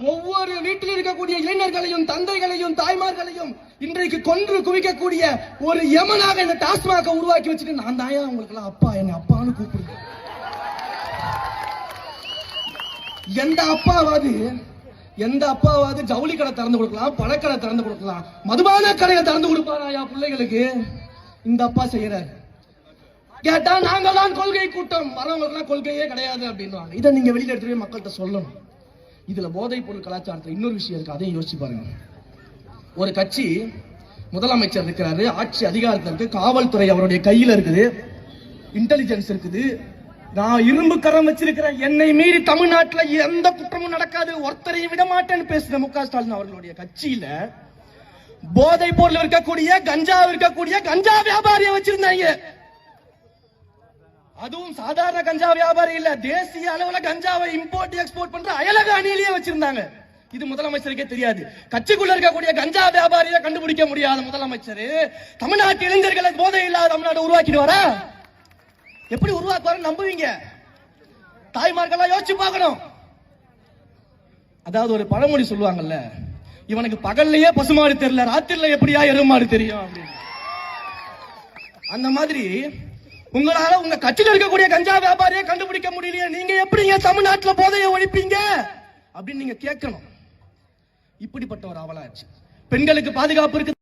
ஒவ்வொரு வீட்டில் இருக்கக்கூடிய இளைஞர்களையும் தந்தைகளையும் தாய்மார்களையும் இன்றைக்கு கொன்று குவிக்கக்கூடிய ஒரு யமனாக இந்த டாஸ்மாக உருவாக்கி வச்சுட்டு நான் தாயா உங்களுக்கு எல்லாம் அப்பா என்ன அப்பான்னு கூப்பிடுங்க எந்த அப்பாவாது எந்த அப்பாவாவது ஜவுளி கடை திறந்து கொடுக்கலாம் பழக்கடை திறந்து கொடுக்கலாம் மதுபான கடையை திறந்து கொடுப்பாராயா பிள்ளைகளுக்கு? இந்த அப்பா செய்யறாரு. கேட்டா நாங்க தான் கொள்கை கூட்டம். வரவங்களுக்குலாம் கொள்கையே கிடையாது அப்படின்னு இதை நீங்க வெளியில எடுத்துட்டு போய் மக்கள்கிட்ட சொல்லணும். இதுல போதைப் பொருள் கலாச்சாரத்தில் இன்னொரு விஷயம் இருக்கு அதையும் யோசிச்சு பாருங்க. ஒரு கட்சி முதலமைச்சர் இருக்கிறாரு ஆட்சி அதிகாரத்தில் இருக்கு காவல்துறை அவருடைய கையில இருக்குது இன்டெலிஜென்ஸ் இருக்குது. நான் இரும்பு கரம் வச்சிருக்கிறேன் என்னை மீறி தமிழ்நாட்டில் எந்த குற்றமும் நடக்காது ஒருத்தரையும் விட மாட்டேன்னு பேசுற மு க ஸ்டாலின் அவர்களுடைய கட்சியில போதைப் பொருள் இருக்கக்கூடிய கஞ்சா இருக்கக்கூடிய கஞ்சா வியாபாரியை வச்சிருந்தாங்க. அதுவும் சாதாரண கஞ்சா வியாபாரி இல்ல. தேசிய அளவுல கஞ்சாவை இம்போர்ட் எக்ஸ்போர்ட் பண்ற அயலக அணியிலேயே வச்சிருந்தாங்க. இது முதலமைச்சருக்கே தெரியாது. கட்சிக்குள்ள இருக்கக்கூடிய கஞ்சா வியாபாரியை கண்டுபிடிக்க முடியாத முதலமைச்சர் தமிழ்நாட்டு இளைஞர்களை போதை இல்லாத தமிழ்நாடு உருவாக்கிடுவாரா எப்படி உருவாக்குவாரு நம்புவீங்க. தாய்மார்கள்லாம் யோசிச்சு பார்க்கணும். அதாவது ஒரு பழமொழி சொல்லுவாங்கல்ல இவனுக்கு பகல்லையே பசுமாடு தெரியல ராத்திரில எப்படியா எருமாடு தெரியும் அப்படின்னு. அந்த மாதிரி உங்களால உங்க கட்சியில் இருக்கக்கூடிய கஞ்சா வியாபாரியை கண்டுபிடிக்க முடியலையே. நீங்க எப்படிங்க தமிழ்நாட்டுல போதையை ஒழிப்பீங்க? அப்படின்னு நீங்க கேட்கணும். இப்படிப்பட்ட ஒரு அவலாச்சு பெண்களுக்கு பாதுகாப்பு இருக்கு